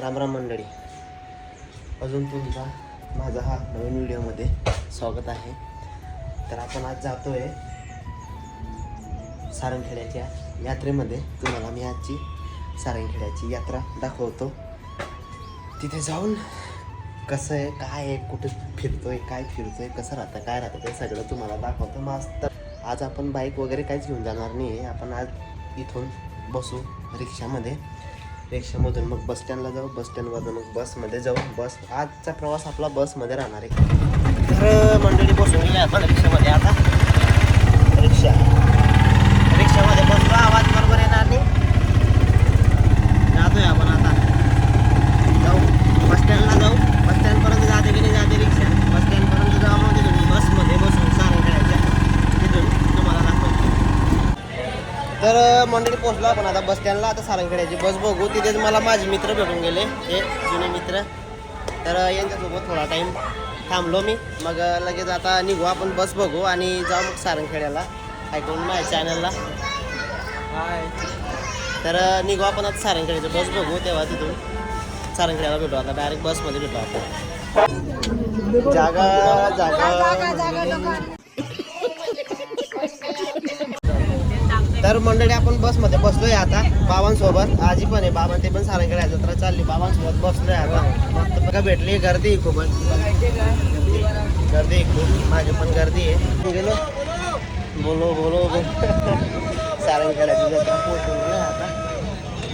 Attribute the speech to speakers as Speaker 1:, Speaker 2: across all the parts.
Speaker 1: रामराम मंडळी. अजून तुमचा माझा हा नवीन व्हिडिओमध्ये स्वागत आहे. तर आपण आज जातो आहे सारंगखेड्याच्या यात्रेमध्ये. तुम्हाला मी आजची सारंगखेड्याची यात्रा दाखवतो. तिथे जाऊन कसं आहे काय आहे कुठे फिरतोय काय फिरतोय कसं राहतं काय राहतं ते सगळं तुम्हाला दाखवतो. मस्त. आज आपण बाईक वगैरे काहीच घेऊन जाणार नाही आहे आपण आज इथून बसू रिक्षामध्ये. रिक्षामधून मग बस स्टँडला जाऊ बस स्टँडवरून मग बसमध्ये जाऊ. बस आजचा प्रवास आपला बसमध्ये राहणार आहे. तर मंडळी बसून गेली आपण रिक्षामध्ये आता. रिक्षा रिक्षामध्ये बसलो आवाज बरोबर येणार नाही जातोय आपण आता जाऊ बस स्टँडला जाऊ बस स्टँडपर्यंत जाते की नाही जाते रिक्षा बस स्टँडपर्यंत जाऊ मग तिथून बसमध्ये बसून सारंगखेड्याच्या तिथून तुम्हाला दाखवतो तर मंडळी पोहोचलो आपण आता बस स्टँडला आता सारंगखेड्याची बस बघू. तिथेच मला माझे मित्र भेटून गेले हे जुने मित्र. तर यांच्यासोबत थोडा टाईम थांबलो मी. मग लगेच आता निघू आपण बस बघू आणि जाऊ मग सारंगखेड्याला. ऐकून माझ्या चॅनलला तर निघू आपण आता सारंगखेड्याची बस बघू तेव्हा तिथून. सारंगखेड्याला भेटू आता डायरेक्ट बसमध्ये भेटू आपण. जागा जागा. तर मंडळी आपण बसमध्ये बसलोय आता बाबांसोबत. आजी पण आहे बाबा ते पण सारंगखेड्या जत्रा चालली बाबांसोबत बसलोय आता. मस्त बघा भेटली गर्दी आहे खूप. गर्दी आहे खूप माझी पण गर्दी आहे. गेलो. बोलो बोलो सारंगड्याची जत्रा पोहोचून आता.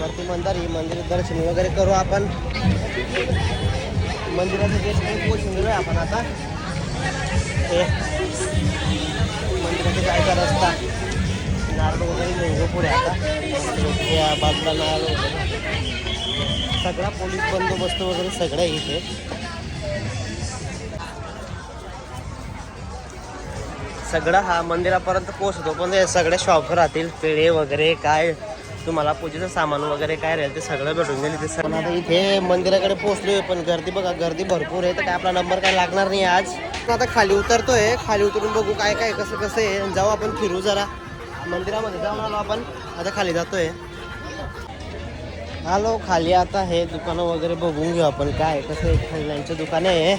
Speaker 1: वरती मंदिर ही मंदिर दर्शन वगैरे करू आपण. मंदिराचं गेट पोहोचून गेलोय आपण आता. हे. मंदिराचा जायचा रस्ता. नारळ वगैरे घेऊन पुढे आता. या बाजूला नारळ वगैरे सगळा पोलीस बंदोबस्त वगैरे सगळं इथे. सगळं हा मंदिरापर्यंत पोहोचतो पण हे सगळे शॉप राहतील पेढे वगैरे काय तुम्हाला पूजेचं सामान वगैरे काय राहील ते सगळं भेटून गेले ते सगळं आता इथे मंदिराकडे पोहोचलोय पण गर्दी बघा गर्दी भरपूर आहे तर काय आपला नंबर काय लागणार नाही आज. आता खाली उतरतोय खाली उतरून बघू काय काय कसं कसं आहे. जाऊ आपण फिरू जरा. मंदिरामध्ये जाऊन आलो आपण आता खाली जातोय. आलो खाली आता हे दुकानं वगैरे बघून घेऊ आपण काय कसं आहे खेळण्यांचे दुकान आहे.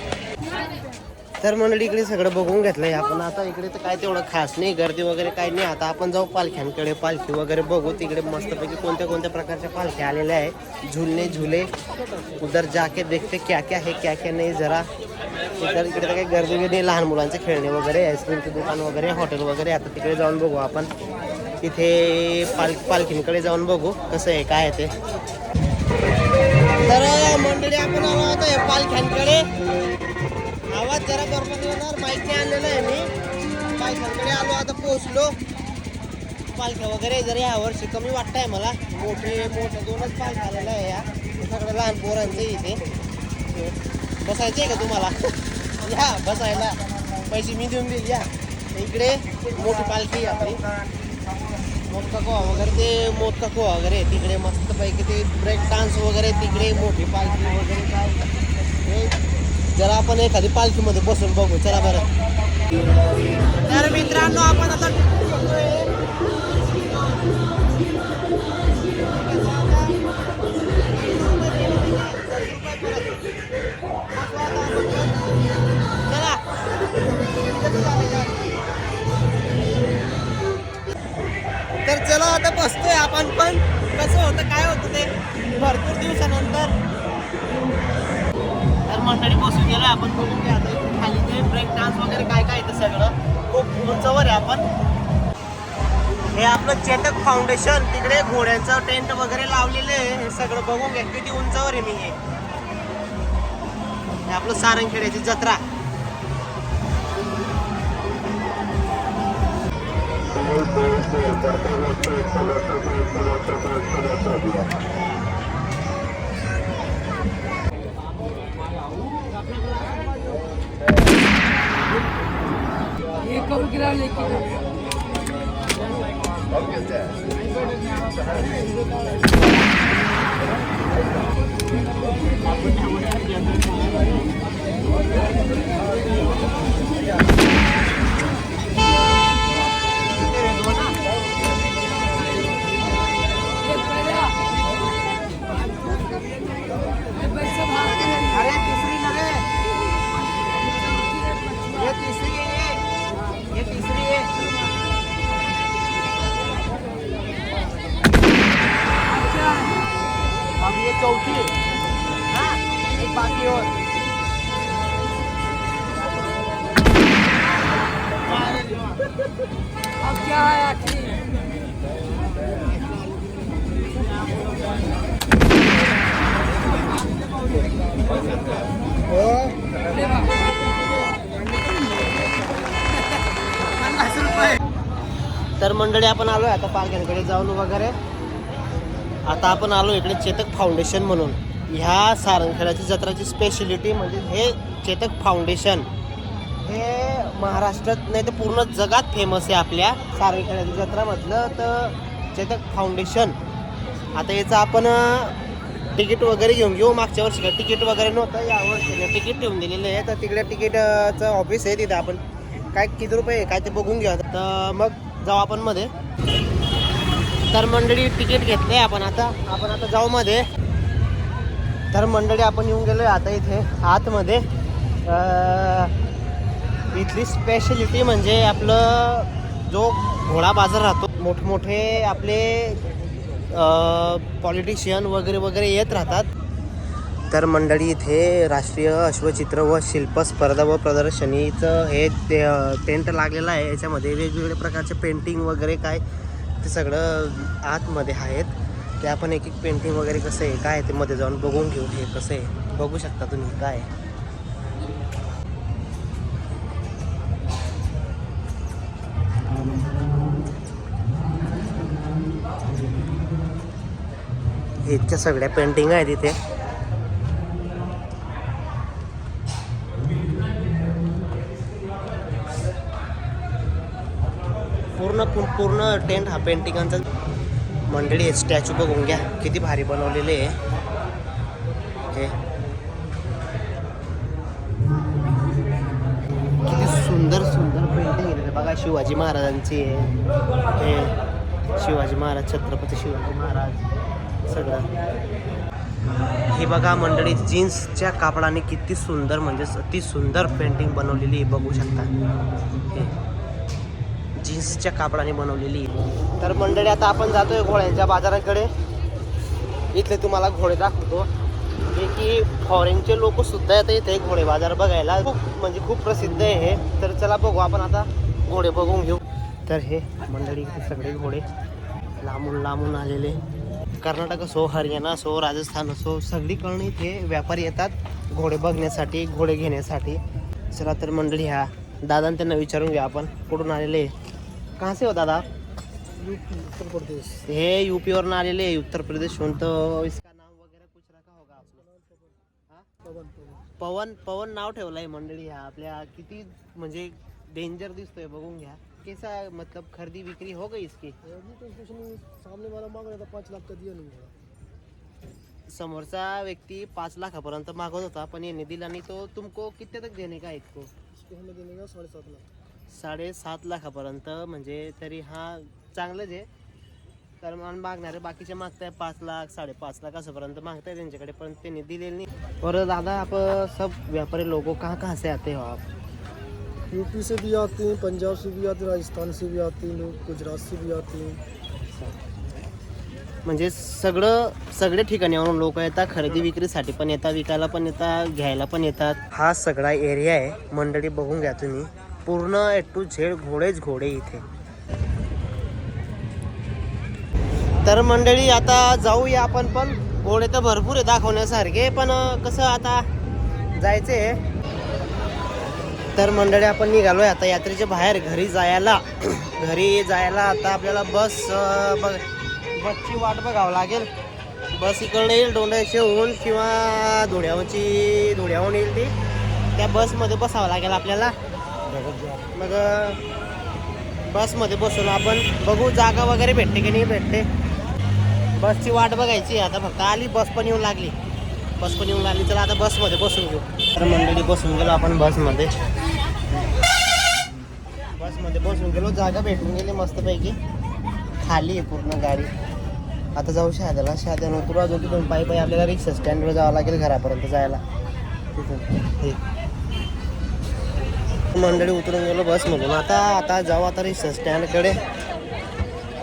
Speaker 1: तर मंडळी इकडे सगळं बघून घेतलंय आपण. आता इकडे तर काय तेवढं खास नाही गर्दी वगैरे काही नाही. आता आपण जाऊ पालख्यांकडे पालखी वगैरे बघू. तिकडे मस्तपैकी कोणत्या कोणत्या प्रकारच्या पालख्या आलेल्या आहे झुलने झुले उधर जाके देखते क्या क्या है क्या क्या नाही जरा इतर इकडे तर काही गर्दी नाही लहान मुलांचे खेळणे वगैरे आईस्क्रीमचे दुकान वगैरे हॉटेल वगैरे. आता तिकडे जाऊन बघू आपण. तिथे पाल पालखींकडे जाऊन बघू कसं आहे काय आहे ते. तर मंडळी आपण आलो होतो हे पालख्यांकडे. आवाज जरा बरोबर येणार माहिती आणलेलं आहे मी. पालख्यांकडे आलो आता पोहोचलो. पालख्या वगैरे जर यावर्षी वर्षी कमी वाटतंय मला. मोठे मोठे दोनच पालख्या आलेल्या आहे या. सगळं लहान पोरांचं इथे. बसायचं आहे का तुम्हाला? या बसायला. पैसे मी देऊन देईल या. इकडे मोठी पालखी आपली. मोदका कोवा वगैरे ते मोदका कोवा वगैरे आहे तिकडे मस्तपैकी ते ब्रेक डान्स वगैरे तिकडे मोठी पालखी वगैरे काय. जरा आपण एखादी पालखीमध्ये बसून बघू चला बरं. तर मित्रांनो आपण आता पण पण कसं होतं काय होतं ते भरपूर दिवसानंतर. तर मंडळी बसून गेलो आपण बोलून घ्या खाली ते ब्रेक डान्स वगैरे काय काय येतं सगळं. खूप उंचवर आहे आपण. हे आपलं चेतक फाउंडेशन तिकडे घोड्यांचं टेंट वगैरे लावलेलं आहे हे सगळं बघून घ्या किती उंचावर आहे मी हे. आपलं सारंगखेड्याची जत्रा. गिरा चौथी. हा एक बाकी और
Speaker 2: अब क्या है आखिरी
Speaker 1: तर मंडळी आपण आलोय. आता पालख्यांकडे जाऊन वगैरे. आता आपण आलो इकडे चेतक फाउंडेशन म्हणून. ह्या सारंगखेड्याची जत्राची स्पेशलिटी म्हणजे हे चेतक फाउंडेशन. हे महाराष्ट्रात नाही तर पूर्ण जगात फेमस आहे आपल्या सारंगखेड्याची जत्रा म्हटलं तर चेतक फाउंडेशन. आता याचं आपण तिकीट वगैरे घेऊन घेऊ. मागच्या वर्षी काय तिकीट वगैरे नव्हतं या वर्षी तिकीट ठेवून दिलेलं आहे. तर तिकडे तिकीटचं ऑफिस आहे तिथं आपण. काय किती रुपये काय ते बघून घेऊ. तर मग जाऊ आपण मध्ये. तर मंडळी तिकीट घेतले आपण आता. आपण आता जाऊ मध्ये. तर मंडळी आपण येऊन गेलो आता इथे आतमध्ये. इथली स्पेशलिटी म्हणजे आपलं जो घोडा बाजार राहतो मोठमोठे आपले पॉलिटिशियन वगैरे वगैरे येत राहतात. तर मंडळी इथे राष्ट्रीय अश्वचित्र व शिल्प स्पर्धा व प्रदर्शनीचं हे ते टेंट लागलेलं आहे. याच्यामध्ये वेगवेगळ्या प्रकारचे पेंटिंग वगैरे काय ते सगळं आतमध्ये आहेत. ते आपण एक एक पेंटिंग वगैरे कसं आहे काय ते मध्ये जाऊन बघून घेऊ हे कसं आहे. बघू शकता तुम्ही काय आहे. इतक्या सगळ्या पेंटिंग आहेत इथे. पूर्ण पूर्ण टेंट हा पेंटिंगांचा मंडळी स्टॅच्यू बघून घ्या. किती भारी बनवलेले आहे. हे. किती सुंदर सुंदर पेंटिंग आहे. बघा शिवाजी महाराजांची आहे. हे. शिवाजी महाराज छत्रपती शिवाजी महाराज. सगळं. हे बघा मंडळी जीन्सच्या कापडाने किती सुंदर म्हणजे अति सुंदर पेंटिंग बनवलेली बघू शकता. हे. जीन्सच्या कापडाने बनवलेली. तर मंडळी आता आपण जातोय घोड्यांच्या बाजाराकडे. इथले तुम्हाला घोडे दाखवतो. जे की फॉरेनचे लोक सुद्धा येतात इथे घोडे बाजार बघायला. खूप म्हणजे खूप प्रसिद्ध आहे हे. तर चला बघू आपण आता घोडे बघून घेऊ. तर हे मंडळी सगळे घोडे लांबून लांबून आलेले. कर्नाटक असो हरियाणा असो राजस्थान असो सगळीकडून इथे व्यापारी येतात घोडे बघण्यासाठी घोडे घेण्यासाठी. चला तर मंडळी ह्या दादांना त्यांना विचारून घ्या आपण. कुठून आलेले? कहाँ से हो दादा?
Speaker 2: उत्तर प्रदेश।
Speaker 1: हे यूपीवरून आलेले आहे उत्तर प्रदेशहून तो इसका नाम वगैरे कुछ रखा होगा आपने. हा?
Speaker 2: पवन पवन.
Speaker 1: पवन पवन नाव ठेवलंय मंडळी ह्या आपल्या किती म्हणजे डेंजर दिसतोय बघून घ्या. कैसा मतलब खरेदी विक्री हो गई इसकी?
Speaker 2: अभी तो कुछ नहीं सामने वाला मांग रहा था पाँच लाख का दिया नहीं
Speaker 1: समोरचा व्यक्ती पाच लाखापर्यंत मागवत होता पण यांनी दिला नाही. तो तुमको कितने तक देणे का इसको
Speaker 2: इसको हमें देने का साढ़े सात लाख.
Speaker 1: साडेसात लाखापर्यंत म्हणजे तरी हा चांगलंच आहे. तर मला मागणारे बाकीचे मागताय पाच लाख साडेपाच लाख असंपर्यंत मागताय त्यांच्याकडे पण त्यांनी दिलेलं नाही. और दादा आप सब व्यापारी लोगों कहाँ कहाँ से आते हो आप?
Speaker 2: यूपी से भी आते हैं पंजाब से भी आते हैं राजस्थान से भी आते हैं लोग गुजरात से भी आते हैं।
Speaker 1: म्हणजे सगळं सगळे ठिकाणी लोक येतात खरेदी विक्रीसाठी पण येतात विकायला पण येतात घ्यायला पण येतात. हा सगळा एरिया आहे मंडळी बघून घ्या तुम्ही. पूर्ण ए टू झेड घोडेच घोडे इथे. तर मंडळी आता जाऊया आपण पण. घोडे तर भरपूर आहे दाखवण्यासारखे पण कसं आता जायचे तर मंडळी आपण निघालोय आता यात्रेच्या बाहेर घरी जायला. घरी जायला आता आपल्याला बस बघ बसची वाट बघावं लागेल. बस इकडनं येईल डोंडायचे होऊन किंवा धुळ्यावरची धुळ्याहून येईल ती. त्या बसमध्ये बसावं लागेल आपल्याला. मग बसमध्ये बसून आपण बघू जागा वगैरे भेटते की नाही भेटते. बसची वाट बघायची आता फक्त आली बस पण येऊन लागली. बस पण येऊन लागली. चला आता बसमध्ये बसून घेऊ. तर मंडळी बसून गेलो आपण बसमध्ये. बसमध्ये बसून गेलो. जागा भेटून गेली मस्तपैकी. खाली आहे पूर्ण गाडी. आता जाऊ शहाद्याला शहाद्यानं उतरू अजून तिथून पायी पायी आपल्याला रिक्षा स्टँडवर जावं लागेल घरापर्यंत जायला. तिथून. हे. मंडळी उतरून गेलो बसमधून आता आता जाऊ आता रिक्षा स्टँडकडे.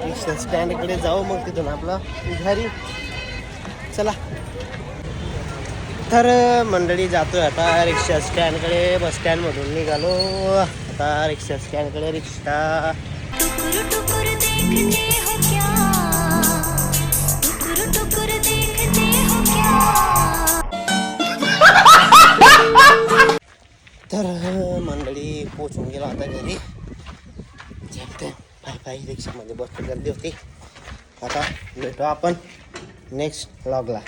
Speaker 1: रिक्षा स्टँडकडे जाऊ मग तिथून आपलं घरी. चला. तर मंडळी जातोय आता रिक्षा स्टँडकडे बस स्टँडमधून निघालो. आता रिक्षा स्टँडकडे रिक्षा.
Speaker 3: हो हो
Speaker 1: तर मंडळी पोचून गेला आता घरी. झेपते पाय पाय रिक्षामध्ये बसतो. गर्दी होती. आता भेटू आपण नेक्स्ट ब्लॉगला